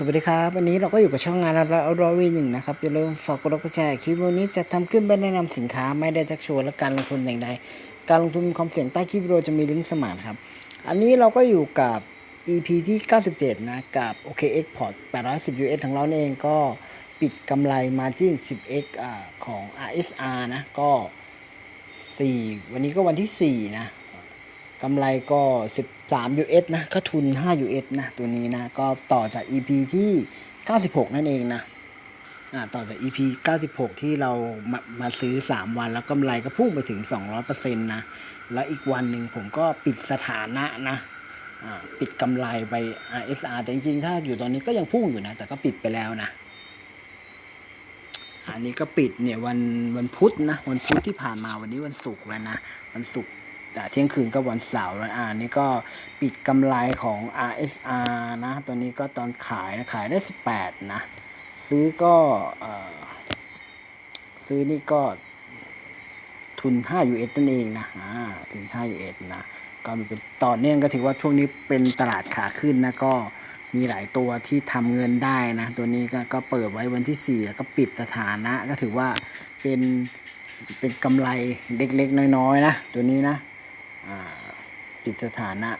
สวัสดีครับ วันนี้เราก็อยู่กับช่องงานเราเอารอวีหนึ่งนะครับ อย่าลืมฝากกดไลค์กดแชร์คลิปวันนี้จะทำขึ้นเพื่อแนะนำสินค้าไม่ได้ชักชวนและการลงทุนอย่างใดการลงทุนมีความเสี่ยงใต้คลิปวิดีโอจะมีลิงก์สมานครับ อันนี้เราก็อยู่กับ EP ที่ 97 นะกับ OK Export 810 US ของเราเองก็ปิดกำไร Margin 10x อของ RSR นะก็ 4 วันนี้ก็วันที่ 4 นะ กำไรก็ 13 US นะก็ทุน 5 US นะ ตัวนี้นะ ก็ต่อจาก EP ที่ 96 นั่นเองนะอ่าต่อจาก EP 96 ที่เรามามาซื้อ 3 วันแล้วกำไรก็พุ่งไปถึง 200%นะ แล้วอีกวันหนึ่งผมก็ปิดสถานะนะอ่าปิดกำไรไป RSR แต่จริงๆ ถ้าอยู่ตอนนี้ก็ยังพุ่งอยู่นะ แต่ก็ปิดไปแล้วนะ อันนี้ก็ปิดเนี่ยวันวันพุธนะ วันพุธที่ผ่านมาวันนี้วันศุกร์แล้วนะ วันศุกร์ เที่ยงคืนก็วันเสาร์แล้วอ่านี่ก็ปิดกำไรของ RSR นะ ตัวนี้ก็ตอนขายนะขายได้ 18 นะ ซื้อก็ซื้อนี่ก็ทุน 5 US นั่นเองนะอ่าทุน5 US นะก็มีเป็นต่อเนื่องก็ถือว่าช่วงนี้เป็นตลาดขาขึ้นนะก็มีหลายตัวที่ทำเงินได้นะ ตัวนี้ก็ก็เปิดไว้วันที่ 4 แล้วก็ปิดสถานะก็ถือว่าเป็นเป็นกำไรเล็กๆ น้อยๆนะ ตัวนี้นะ อ่าปิดสถานะ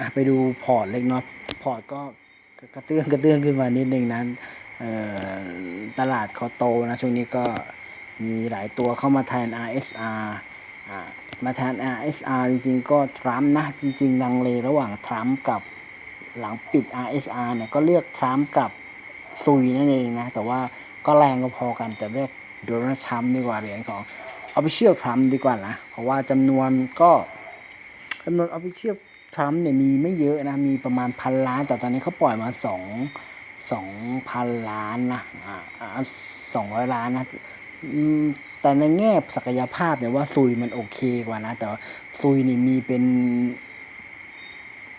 อะไปดูพอร์ตเล็กน้อยพอร์ตก็กระเตื้องกระเตื้องขึ้นมานิดนึงนะเอ่อตลาดคอโตนะช่วงนี้ก็มีหลายตัวเข้ามาแทน RSR อ่ามาแทน RSR จริงๆ ก็ทรัมป์นะ จริงๆลังเลระหว่างทรัมป์กับหลังปิด RSR เนี่ยก็เลือกทรัมป์กับซุยนั่นเองนะ แต่ว่าก็แรงก็พอกันแต่เลือกโดนัลด์ทรัมป์ดีกว่าเหรียญของ Official Trump ดีกว่านะ เพราะว่าจำนวนก็จำนวน Official Trump เนี่ยมีไม่เยอะนะ มีประมาณพันล้าน แต่ตอนนี้เขาปล่อยมาสองสองพันล้านนะอ่าสองร้อยล้านนะแต่ในแง่ศักยภาพเนี่ยว่าซุยมันโอเคกว่านะ แต่ซุยนี่มีเป็น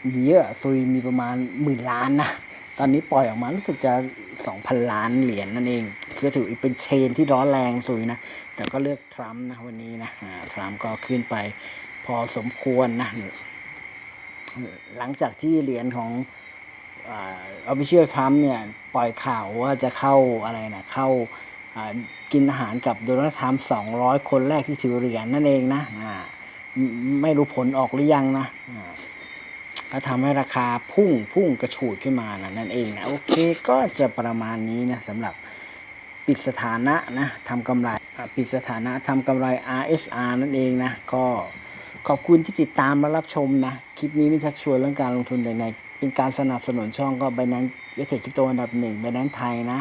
มีเยอะซุยมีประมาณหมื่นล้านนะ ตอนนี้ปล่อยออกมารู้สึกจะ สองพันล้านเหรียญนั่นเองคือถือเป็นเชนที่ร้อนแรงซุยนะ แต่ก็เลือกทรัมป์นะวันนี้นะทรัมป์ก็ขึ้นไปพอสมควรนะ หลังจากที่เหรียญของออฟฟิเชียลทรัมป์เนี่ยปล่อยข่าวว่าจะเข้าอะไรนะเข้ากินอาหารกับโดนัลด์ทรัมป์สองร้อยคนแรกที่ถือเหรียญนั่นเองนะอ่าไม่ไม่รู้ผลออกหรือยังนะ ก็ทำให้ราคาพุ่งพุ่งกระฉูดขึ้นมานะนั่นเองนะโอเคก็จะประมาณนี้นะสำหรับปิดสถานะนะทำกำไรปิดสถานะทำกำไร RSR นั่นเองนะก็ขอบคุณที่ติดตามและรับชมนะ คลิปนี้ไม่ชักชวนเรื่องการลงทุนใดๆเป็นการสนับสนุนช่องก็ใบนั้นเวทเทคคริปโตอันดับหนึ่งใบนั้นไทยนะ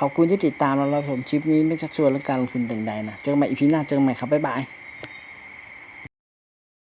ขอบคุณที่ติดตามเรารับชมคลิปนี้ไม่ชักชวนเรื่องการลงทุนต่งใดนะ เจอกันใหม่อีพีหน้าเจอกันใหม่ครับ บ๊ายบาย